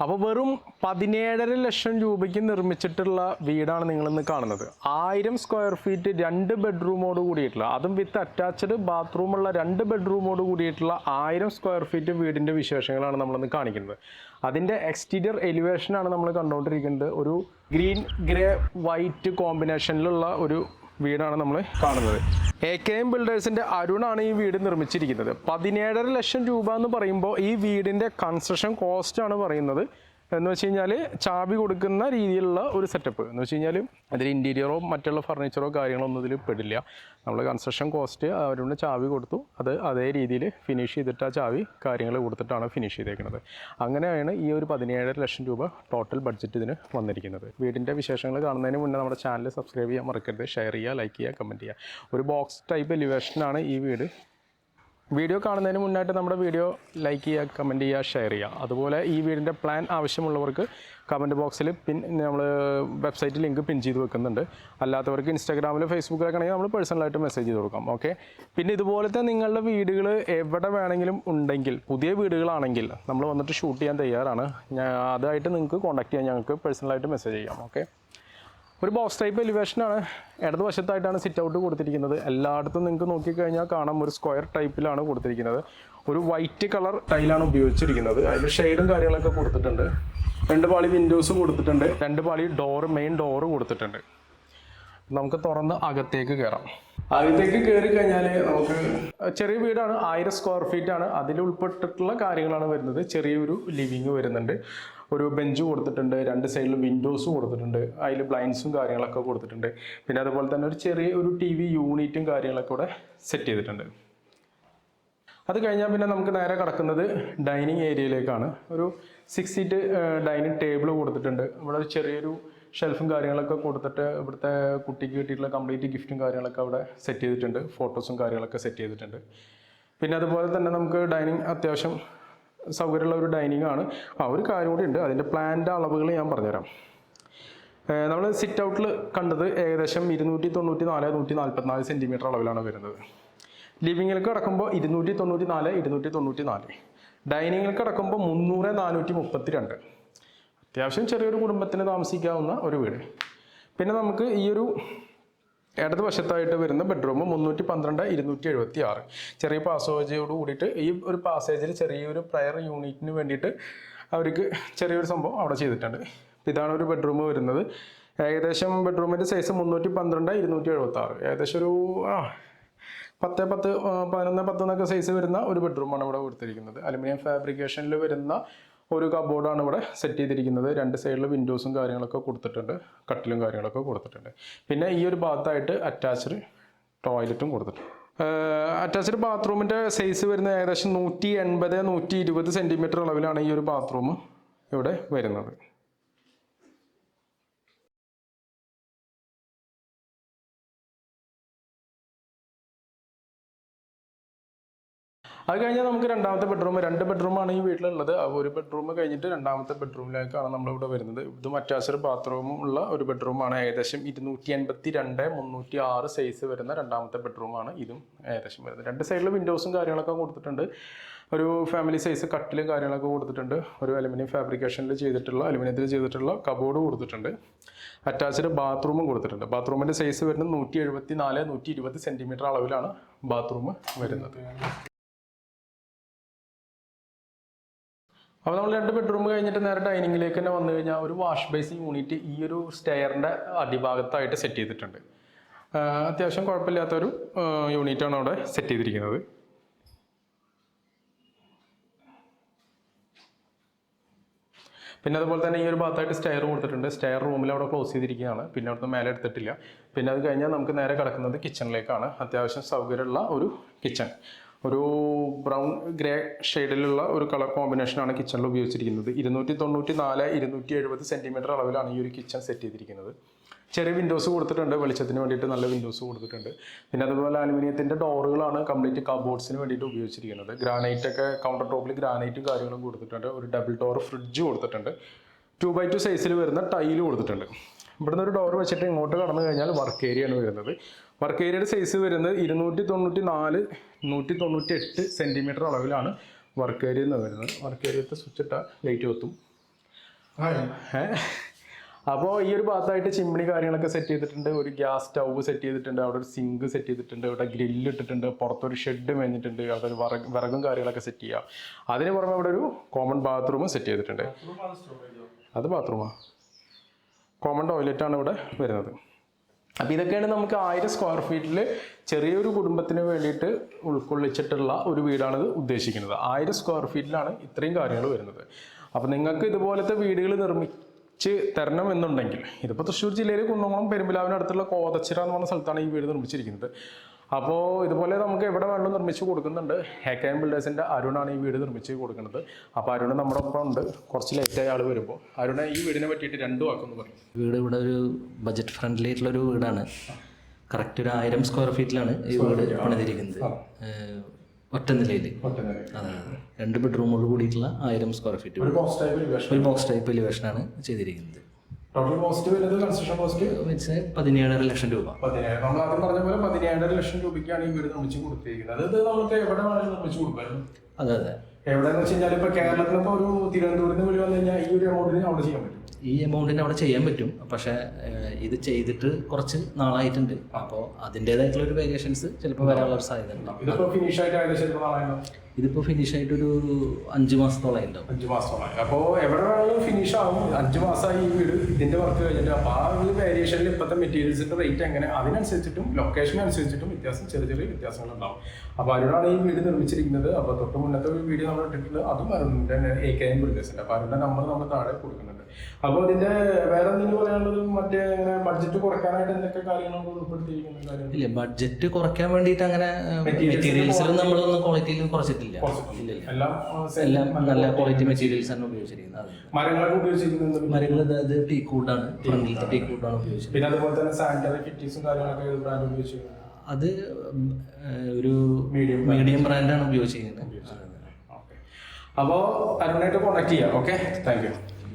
അപ്പോൾ വെറും പതിനേഴര ലക്ഷം രൂപയ്ക്ക് നിർമ്മിച്ചിട്ടുള്ള വീടാണ് നിങ്ങളിന്ന് കാണുന്നത്. ആയിരം സ്ക്വയർ ഫീറ്റ് രണ്ട് ബെഡ്റൂമോട് കൂടിയിട്ടുള്ള അതും വിത്ത് അറ്റാച്ച്ഡ് ബാത്റൂമുള്ള രണ്ട് ബെഡ്റൂമോട് കൂടിയിട്ടുള്ള ആയിരം സ്ക്വയർ ഫീറ്റ് വീടിന്റെ വിശേഷങ്ങളാണ് നമ്മളിന്ന് കാണിക്കുന്നത്. അതിന്റെ എക്സ്റ്റീരിയർ എലിവേഷനാണ് നമ്മൾ കണ്ടുകൊണ്ടിരിക്കുന്നത്. ഒരു ഗ്രീൻ ഗ്രേ വൈറ്റ് കോമ്പിനേഷനിലുള്ള ഒരു വീടാണ് നമ്മൾ കാണുന്നത്. എ കെ എം ബിൽഡേഴ്സിന്റെ അരുണാണ് ഈ വീട് നിർമ്മിച്ചിരിക്കുന്നത്. പതിനേഴര ലക്ഷം രൂപ എന്ന് പറയുമ്പോൾ ഈ വീടിന്റെ കൺസ്ട്രക്ഷൻ കോസ്റ്റ് ആണ് പറയുന്നത്. എന്ന് വെച്ച് കഴിഞ്ഞാൽ ചാവി കൊടുക്കുന്ന രീതിയിലുള്ള ഒരു സെറ്റപ്പ് എന്ന് വെച്ച് കഴിഞ്ഞാൽ അതിൽ ഇന്റീരിയറോ മറ്റുള്ള ഫർണിച്ചറോ കാര്യങ്ങളോ ഒന്നും ഇതിൽ പെടില്ല. നമ്മൾ കൺസ്ട്രക്ഷൻ കോസ്റ്റ് അവരുടെ ചാവി കൊടുത്തു. അത് അതേ രീതിയിൽ ഫിനിഷ് ചെയ്തിട്ട് ആ ചാവി കാര്യങ്ങൾ കൊടുത്തിട്ടാണ് ഫിനിഷ് ചെയ്തേക്കുന്നത് അങ്ങനെയാണ് ഈ ഒരു പതിനേഴര ലക്ഷം രൂപ ടോട്ടൽ ബഡ്ജറ്റ് ഇതിന് വന്നിരിക്കുന്നത്. വീടിന്റെ വിശേഷങ്ങൾ കാണുന്നതിന് മുന്നേ നമ്മുടെ ചാനൽ സബ്സ്ക്രൈബ് ചെയ്യാൻ മറക്കരുത്. ഷെയർ ചെയ്യുക ലൈക്ക് ചെയ്യുക കമന്റ് ചെയ്യുക. ഒരു ബോക്സ് ടൈപ്പ് എലിവേഷനാണ് ഈ വീട് വീഡിയോ കാണുന്നതിന് മുന്നായിട്ട് നമ്മുടെ വീഡിയോ ലൈക്ക് ചെയ്യുക കമന്റ് ചെയ്യുക ഷെയർ ചെയ്യുക. അതുപോലെ ഈ വീടിന്റെ പ്ലാൻ ആവശ്യമുള്ളവർക്ക് കമന്റ് ബോക്സിൽ പിൻ നമ്മൾ വെബ്സൈറ്റ് ലിങ്ക് പിൻ ചെയ്ത് വെക്കുന്നുണ്ട്. അല്ലാത്തവർക്ക് ഇൻസ്റ്റാഗ്രാമിൽ ഫേസ്ബുക്കിലൊക്കെ ആണെങ്കിൽ നമ്മൾ പേഴ്സണലായിട്ട് മെസ്സേജ് ചെയ്ത് കൊടുക്കാം ഓക്കെ പിന്നെ ഇതുപോലത്തെ നിങ്ങളുടെ വീടുകൾ എവിടെ വേണമെങ്കിലും ഉണ്ടെങ്കിൽ പുതിയ വീടുകളാണെങ്കിൽ നമ്മൾ വന്നിട്ട് ഷൂട്ട് ചെയ്യാൻ തയ്യാറാണ്. അതായിട്ട് നിങ്ങൾക്ക് കോൺടാക്ട് ചെയ്യാൻ ഞങ്ങൾക്ക് പേഴ്സണലായിട്ട് മെസ്സേജ് ചെയ്യാം ഓക്കെ ഒരു ബോക്സ് ടൈപ്പ് എലിവേഷനാണ് ഇടതുവശത്തായിട്ടാണ് സിറ്റ് ഔട്ട് കൊടുത്തിരിക്കുന്നത്. എല്ലായിടത്തും നിങ്ങൾക്ക് നോക്കിക്കഴിഞ്ഞാൽ കാണാം ഒരു സ്ക്വയർ ടൈപ്പിലാണ് കൊടുത്തിരിക്കുന്നത്. ഒരു വൈറ്റ് കളർ ടൈലാണ് ഉപയോഗിച്ചിരിക്കുന്നത്. അതിൽ ഷെയ്ഡും കാര്യങ്ങളൊക്കെ കൊടുത്തിട്ടുണ്ട്. രണ്ട് പാളി വിൻഡോസ് കൊടുത്തിട്ടുണ്ട്. രണ്ട് പാളി ഡോർ മെയിൻ ഡോർ കൊടുത്തിട്ടുണ്ട്. നമുക്ക് തുറന്ന് അകത്തേക്ക് കയറാം അകത്തേക്ക് കയറി കഴിഞ്ഞാൽ നമുക്ക് ചെറിയ വീടാണ് ആയിരം സ്ക്വയർ ഫീറ്റ് ആണ്. അതിൽ ഉൾപ്പെട്ടിട്ടുള്ള കാര്യങ്ങളാണ് വരുന്നത്. ചെറിയൊരു ലിവിങ് വരുന്നുണ്ട്. ഒരു ബെഞ്ച് കൊടുത്തിട്ടുണ്ട് രണ്ട് സൈഡിൽ വിൻഡോസ് കൊടുത്തിട്ടുണ്ട് അതിൽ ബ്ലൈൻസും കാര്യങ്ങളൊക്കെ കൊടുത്തിട്ടുണ്ട്. പിന്നെ അതുപോലെ തന്നെ ഒരു ചെറിയ ഒരു ടി വി യൂണിറ്റും കാര്യങ്ങളൊക്കെ ഇവിടെ സെറ്റ് ചെയ്തിട്ടുണ്ട്. അത് കഴിഞ്ഞാൽ പിന്നെ നമുക്ക് നേരെ കിടക്കുന്നത് ഡൈനിങ് ഏരിയയിലേക്കാണ് ഒരു സിക്സ് സീറ്റ് ഡൈനിങ് ടേബിൾ കൊടുത്തിട്ടുണ്ട്. ഇവിടെ ഒരു ചെറിയൊരു ഷെൽഫും കാര്യങ്ങളൊക്കെ കൊടുത്തിട്ട് ഇവിടുത്തെ കുട്ടിക്ക് കിട്ടിയിട്ടുള്ള കംപ്ലീറ്റ് ഗിഫ്റ്റും കാര്യങ്ങളൊക്കെ അവിടെ സെറ്റ് ചെയ്തിട്ടുണ്ട്. ഫോട്ടോസും കാര്യങ്ങളൊക്കെ സെറ്റ് ചെയ്തിട്ടുണ്ട്. പിന്നെ അതുപോലെ തന്നെ നമുക്ക് ഡൈനിങ് അത്യാവശ്യം സൗകര്യമുള്ള ഒരു ഡൈനിങ് ആണ്. ആ ഒരു കാര്യം കൂടി ഉണ്ട്. അതിന്റെ പ്ലാന്റെ അളവുകൾ ഞാൻ പറഞ്ഞുതരാം. നമ്മൾ സിറ്റ് ഔട്ടിൽ കണ്ടത് ഏകദേശം ഇരുന്നൂറ്റി തൊണ്ണൂറ്റി നാല് നൂറ്റി നാൽപ്പത്തിനാല് സെന്റിമീറ്റർ അളവിലാണ് വരുന്നത്. ലിവിങ്ങിലേക്ക് കിടക്കുമ്പോൾ ഇരുന്നൂറ്റി തൊണ്ണൂറ്റി നാല് ഇരുന്നൂറ്റി തൊണ്ണൂറ്റി നാല് ഡൈനിങ്ങിലേക്ക് കിടക്കുമ്പോൾ മുന്നൂറ് നാനൂറ്റി മുപ്പത്തി രണ്ട് അത്യാവശ്യം ചെറിയൊരു കുടുംബത്തിന് താമസിക്കാവുന്ന ഒരു വീട്. പിന്നെ നമുക്ക് ഈ ഒരു ഇടത് വശത്തായിട്ട് വരുന്ന ബെഡ്റൂം മുന്നൂറ്റി പന്ത്രണ്ട് ഇരുന്നൂറ്റി എഴുപത്തി ആറ് ചെറിയ പാസേജോട് കൂടിയിട്ട് ഈ ഒരു പാസേജിൽ ചെറിയൊരു പ്രയർ യൂണിറ്റിന് വേണ്ടിയിട്ട് അവർക്ക് ചെറിയൊരു സംഭവം അവിടെ ചെയ്തിട്ടുണ്ട്. ഇതാണ് ഒരു ബെഡ്റൂം വരുന്നത്. ഏകദേശം ബെഡ്റൂമിന്റെ സൈസ് മുന്നൂറ്റി പന്ത്രണ്ട് ഇരുന്നൂറ്റി എഴുപത്തി ആറ് ഏകദേശം ഒരു ആ പത്ത് പത്ത് പതിനൊന്ന് പത്ത് എന്നൊക്കെ സൈസ് വരുന്ന ഒരു ബെഡ്റൂമാണ് ഇവിടെ കൊടുത്തിരിക്കുന്നത്. അലുമിനിയം ഫാബ്രിക്കേഷനിൽ വരുന്ന ഒരു കബോർഡാണ് ഇവിടെ സെറ്റ് ചെയ്തിരിക്കുന്നത്. രണ്ട് സൈഡിൽ വിൻഡോസും കാര്യങ്ങളൊക്കെ കൊടുത്തിട്ടുണ്ട്. കട്ടിലും കാര്യങ്ങളൊക്കെ കൊടുത്തിട്ടുണ്ട്. പിന്നെ ഈ ഒരു ഭാഗത്തായിട്ട് അറ്റാച്ച്ഡ് ടോയ്ലറ്റും കൊടുത്തിട്ടുണ്ട്. അറ്റാച്ച്ഡ് ബാത്റൂമിന്റെ സൈസ് വരുന്ന ഏകദേശം നൂറ്റി എൺപത് നൂറ്റി ഇരുപത് സെന്റിമീറ്റർ അളവിലാണ് ഈ ഒരു ബാത്റൂം ഇവിടെ വരുന്നത്. അത് കഴിഞ്ഞാൽ നമുക്ക് രണ്ടാമത്തെ ബെഡ്റൂം രണ്ട് ബെഡ്റൂമാണ് ഈ വീട്ടിലുള്ളത്. ഒരു ബെഡ്റൂം കഴിഞ്ഞിട്ട് രണ്ടാമത്തെ ബെഡ്റൂമിലേക്കാണ് നമ്മളിവിടെ വരുന്നത്. ഇത് അറ്റാച്ച്ഡ് ബാത്റൂമും ഉള്ള ഒരു ബെഡ്റൂമാണ് ഏകദേശം ഇരുന്നൂറ്റി എൺപത്തി രണ്ട് മുന്നൂറ്റി ആറ് സൈസ് വരുന്ന രണ്ടാമത്തെ ബെഡ്റൂമാണ് ഇതും ഏകദേശം വരുന്നത്. രണ്ട് സൈഡിൽ വിൻഡോസും കാര്യങ്ങളൊക്കെ കൊടുത്തിട്ടുണ്ട്. ഒരു ഫാമിലി സൈസ് കട്ടിലും കാര്യങ്ങളൊക്കെ കൊടുത്തിട്ടുണ്ട്. ഒരു അലുമിനിയം ഫാബ്രിക്കേഷനിൽ ചെയ്തിട്ടുള്ള അലുമിനിയത്തിൽ ചെയ്തിട്ടുള്ള കബോർഡ് കൊടുത്തിട്ടുണ്ട്. അറ്റാച്ച്ഡ് ബാത്റൂമും കൊടുത്തിട്ടുണ്ട്. ബാത്റൂമിന്റെ സൈസ് വരുന്നത് നൂറ്റി എഴുപത്തി നാല് നൂറ്റി ഇരുപത് സെന്റിമീറ്റർ അളവിലാണ് ബാത്റൂം വരുന്നത്. അപ്പോൾ നമ്മൾ രണ്ട് ബെഡ്റൂം കഴിഞ്ഞിട്ട് നേരെ ഡൈനിങ്ങിലേക്ക് തന്നെ വന്നു കഴിഞ്ഞാൽ ഒരു വാഷ് ബേസിങ് യൂണിറ്റ് ഈ ഒരു സ്റ്റെയറിന്റെ അടിഭാഗത്തായിട്ട് സെറ്റ് ചെയ്തിട്ടുണ്ട്. അത്യാവശ്യം കുഴപ്പമില്ലാത്തൊരു യൂണിറ്റാണ് അവിടെ സെറ്റ് ചെയ്തിരിക്കുന്നത്. പിന്നെ അതുപോലെ തന്നെ ഈ ഒരു ഭാഗത്തായിട്ട് സ്റ്റെയർ കൊടുത്തിട്ടുണ്ട്. സ്റ്റെയർ റൂമിൽ അവിടെ ക്ലോസ് ചെയ്തിരിക്കുകയാണ്. പിന്നെ അവിടുന്ന് മേലെ എടുത്തിട്ടില്ല. പിന്നെ അത് കഴിഞ്ഞാൽ നമുക്ക് നേരെ കിടക്കുന്നത് കിച്ചണിലേക്കാണ് അത്യാവശ്യം സൗകര്യമുള്ള ഒരു കിച്ചൺ ഒരു ബ്രൗൺ ഗ്രേ ഷെയ്ഡിലുള്ള ഒരു കളർ കോമ്പിനേഷനാണ് കിച്ചണിൽ ഉപയോഗിച്ചിരിക്കുന്നത്. ഇരുന്നൂറ്റി തൊണ്ണൂറ്റി നാല് ഇരുന്നൂറ്റി എഴുപത് സെന്റിമീറ്റർ അളവിലാണ് ഈ ഒരു കിച്ചൺ സെറ്റ് ചെയ്തിരിക്കുന്നത്. ചെറിയ വിൻഡോസ് കൊടുത്തിട്ടുണ്ട് വെളിച്ചത്തിന് വേണ്ടിയിട്ട് നല്ല വിൻഡോസ് കൊടുത്തിട്ടുണ്ട്. പിന്നെ അതുപോലെ അലുമിനിയത്തിന്റെ ഡോറുകളാണ് കംപ്ലീറ്റ് കബോർഡ്സിന് വേണ്ടിയിട്ട് ഉപയോഗിച്ചിരിക്കുന്നത്. ഗ്രാനൈറ്റ് ഒക്കെ കൗണ്ടർ ടോപ്പിൽ ഗ്രാനൈറ്റും കാര്യങ്ങളും കൊടുത്തിട്ടുണ്ട്. ഒരു ഡബിൾ ഡോർ ഫ്രിഡ്ജ് കൊടുത്തിട്ടുണ്ട്. ടു ബൈ ടു സൈസിൽ വരുന്ന ടൈൽ കൊടുത്തിട്ടുണ്ട്. ഇവിടുന്ന് ഒരു ഡോർ വെച്ചിട്ട് ഇങ്ങോട്ട് കടന്നു കഴിഞ്ഞാൽ വർക്ക് ഏരിയ ആണ് വരുന്നത്. വർക്ക് ഏരിയയുടെ സൈസ് വരുന്നത് ഇരുന്നൂറ്റി തൊണ്ണൂറ്റി നാല് നൂറ്റി തൊണ്ണൂറ്റി എട്ട് സെന്റിമീറ്റർ അളവിലാണ് വർക്ക് ഏരിയ എന്ന് വരുന്നത് വർക്ക് ഏരിയത്തെ സ്വിച്ച് ഇട്ടാൽ ലൈറ്റ് കൊത്തും അപ്പോൾ ഈ ഒരു ഭാഗത്തായിട്ട് ചിമ്മിണി കാര്യങ്ങളൊക്കെ സെറ്റ് ചെയ്തിട്ടുണ്ട്. ഒരു ഗ്യാസ് സ്റ്റൗവ് സെറ്റ് ചെയ്തിട്ടുണ്ട്. അവിടെ ഒരു സിങ്ക് സെറ്റ് ചെയ്തിട്ടുണ്ട്. ഇവിടെ ഗ്രില്ല് ഇട്ടിട്ടുണ്ട്. പുറത്തൊരു ഷെഡ് മേഞ്ഞിട്ടുണ്ട്. അവിടെ ഒരു വിറക് വിറകും കാര്യങ്ങളൊക്കെ സെറ്റ് ചെയ്യാം. അതിന് പുറമെ ഇവിടെ ഒരു കോമൺ ബാത്റൂം സെറ്റ് ചെയ്തിട്ടുണ്ട്. അത് ബാത്റൂമാണ് കോമൺ ടോയ്ലറ്റാണ് ഇവിടെ വരുന്നത്. അപ്പോൾ ഇതൊക്കെയാണ് നമുക്ക് ആയിരം സ്ക്വയർ ഫീറ്റിൽ ചെറിയൊരു കുടുംബത്തിന് വേണ്ടിയിട്ട് ഉൾക്കൊള്ളിച്ചിട്ടുള്ള ഒരു വീടാണ് ഇത് ഉദ്ദേശിക്കുന്നത്. ആയിരം സ്ക്വയർ ഫീറ്റിലാണ് ഇത്രയും കാര്യങ്ങൾ വരുന്നത്. അപ്പോൾ നിങ്ങൾക്ക് ഇതുപോലത്തെ വീടുകൾ നിർമ്മിച്ച് തരണം എന്നുണ്ടെങ്കിൽ ഇതിപ്പോൾ തൃശ്ശൂർ ജില്ലയിലെ കുന്നംകുളം പെരുമ്പിലാവിനടുത്തുള്ള കോതച്ചിറ എന്ന് പറഞ്ഞ സ്ഥലത്താണ് ഈ വീട് നിർമ്മിച്ചിരിക്കുന്നത്. അപ്പോൾ ഇതുപോലെ നമുക്ക് എവിടെ വേണമെങ്കിലും നിർമ്മിച്ച് കൊടുക്കുന്നുണ്ട്. ഹേക്കയം ബിൽഡേഴ്സിന്റെ അരുണാണ് ഈ വീട് നിർമ്മിച്ച് കൊടുക്കുന്നത്. അപ്പോൾ അരുണ് നമ്മുടെ ഒപ്പം ഉണ്ട്. കുറച്ച് ലേറ്റായ ആൾ വരുമ്പോൾ അരുണ ഈ വീടിനെ പറ്റിയിട്ട് രണ്ടു വാക്കൊന്ന് പറയും. വീട് ഇവിടെ ഒരു ബജറ്റ് ഫ്രണ്ട്ലി ആയിട്ടുള്ള ഒരു വീടാണ്. കറക്റ്റ് ഒരു ആയിരം സ്ക്വയർ ഫീറ്റിലാണ് ഈ വീട് പണിതിരിക്കുന്നത്. ഒറ്റ നിലയിൽ അതെ രണ്ട് ബെഡ്റൂമോട് കൂടിയിട്ടുള്ള ആയിരം സ്ക്വയർ ഫീറ്റ് ഒരു ബോക്സ് ടൈപ്പ് എലിവേഷനാണ് ചെയ്തിരിക്കുന്നത്. ടോട്ടൽ കോസ്റ്റ് വരുന്നത് കൺസ്ട്രക്ഷൻ കോസ്റ്റ് വെച്ച് പതിനേഴര ലക്ഷം രൂപ. പതിനേഴ്. നമ്മൾ ആദ്യം പറഞ്ഞ പോലെ പതിനേഴര ലക്ഷം രൂപയ്ക്കാണ് ഈ വീട് നിർമ്മിച്ച് കൊടുത്തിരിക്കുന്നത്. അത് നമുക്ക് എവിടെ വേണമെങ്കിലും നിർമ്മിച്ച് കൊടുക്കാം അതെ അതെ. എവിടെയെന്ന് വെച്ച് കഴിഞ്ഞാൽ ഇപ്പൊ കേരളത്തിൽ ഇപ്പോൾ ഒരു തിരുവനന്തപുരത്ത് വഴി വന്നു കഴിഞ്ഞാൽ ഈ ഒരു എമൗണ്ടിന് അവിടെ ചെയ്യാൻ പറ്റും. ഈ എമൗണ്ടിന് അവിടെ ചെയ്യാൻ പറ്റും. പക്ഷേ ഇത് ചെയ്തിട്ട് കുറച്ച് നാളായിട്ടുണ്ട്. അപ്പോൾ അതിന്റേതായിട്ടുള്ള ഒരു വേരിയേഷൻസ് ചിലപ്പോൾ വരാനുള്ള ഒരു സാധ്യത ഉണ്ടാവും ഇതിപ്പോ ഫിനിഷ് ആയിട്ട് ഒരു ഇതിപ്പോൾ അഞ്ച് മാസത്തോളം ഉണ്ടാവും. അഞ്ച് മാസത്തോളം അപ്പോൾ എവിടെ വേണമെങ്കിലും ഫിനിഷ് ആവും. അഞ്ച് മാസമായി ഈ വീട് ഇതിന്റെ വർക്ക് കഴിഞ്ഞിട്ട് അപ്പോൾ ആ ഒരു വേരിയേഷനിൽ ഇപ്പോഴത്തെ മെറ്റീരിയൽസിന്റെ റേറ്റ് എങ്ങനെ? അതിനനുസരിച്ചിട്ടും ലൊക്കേഷൻ അനുസരിച്ചിട്ടും വ്യത്യാസം ചെറിയ ചെറിയ വ്യത്യാസങ്ങൾ ഉണ്ടാവും അപ്പോൾ അതിനാണ് ഈ വീട് നിർമ്മിച്ചിരിക്കുന്നത്? അപ്പോൾ തൊട്ട് മുന്നത്തെ ഒരു വീഡിയോ നമ്മൾ ഇട്ടിട്ടുണ്ട്. അതും അരുണിന്റെ എ കെ എം ബിൽഡേഴ്സിന്റെ അപ്പൊ അരുണിന്റെ നമ്പർ നമ്മൾ താഴെ കൊടുക്കുന്നുണ്ട്. അപ്പൊ ഇതിന്റെ വേറെ എന്തെങ്കിലും പറയാനുള്ളത്? മറ്റേ ഇങ്ങനെ ബഡ്ജറ്റ് കുറയ്ക്കാനായിട്ട് എന്തൊക്കെ കാര്യങ്ങൾ ഉൾപ്പെടുത്തിയിരിക്കുന്ന കാര്യം ഇല്ല ബഡ്ജറ്റ് കുറയ്ക്കാൻ വേണ്ടിയിട്ട് അങ്ങനെ മെറ്റീരിയൽസിലും നമ്മളൊന്നും ക്വാളിറ്റിയിൽ കുറച്ചിട്ടില്ല. എല്ലാം എല്ലാം നല്ല ക്വാളിറ്റി മെറ്റീരിയൽസ് ആണ്. ഉപയോഗിച്ചിരിക്കുന്നത്. മരങ്ങളൊക്കെ ഉപയോഗിച്ചിരിക്കുന്നത് മരങ്ങൾ ഇത് ടീക്കൂട്ടാണ് ഫ്രണ്ടിലത്തെ ടീക്കൂട്ടാണ് ഉപയോഗിച്ചത് പിന്നെ അതുപോലെ തന്നെ സാനിറ്ററി കിറ്റീസും കാര്യങ്ങളൊക്കെ ബ്രാൻഡ് ഉപയോഗിച്ചിരിക്കുന്നത്? അത് ഒരു മീഡിയം മീഡിയം ബ്രാൻഡാണ് ഉപയോഗിച്ചിരിക്കുന്നത്. അപ്പോൾ അരുണായിട്ട് കോൺടാക്ട് ചെയ്യാം. Okay thank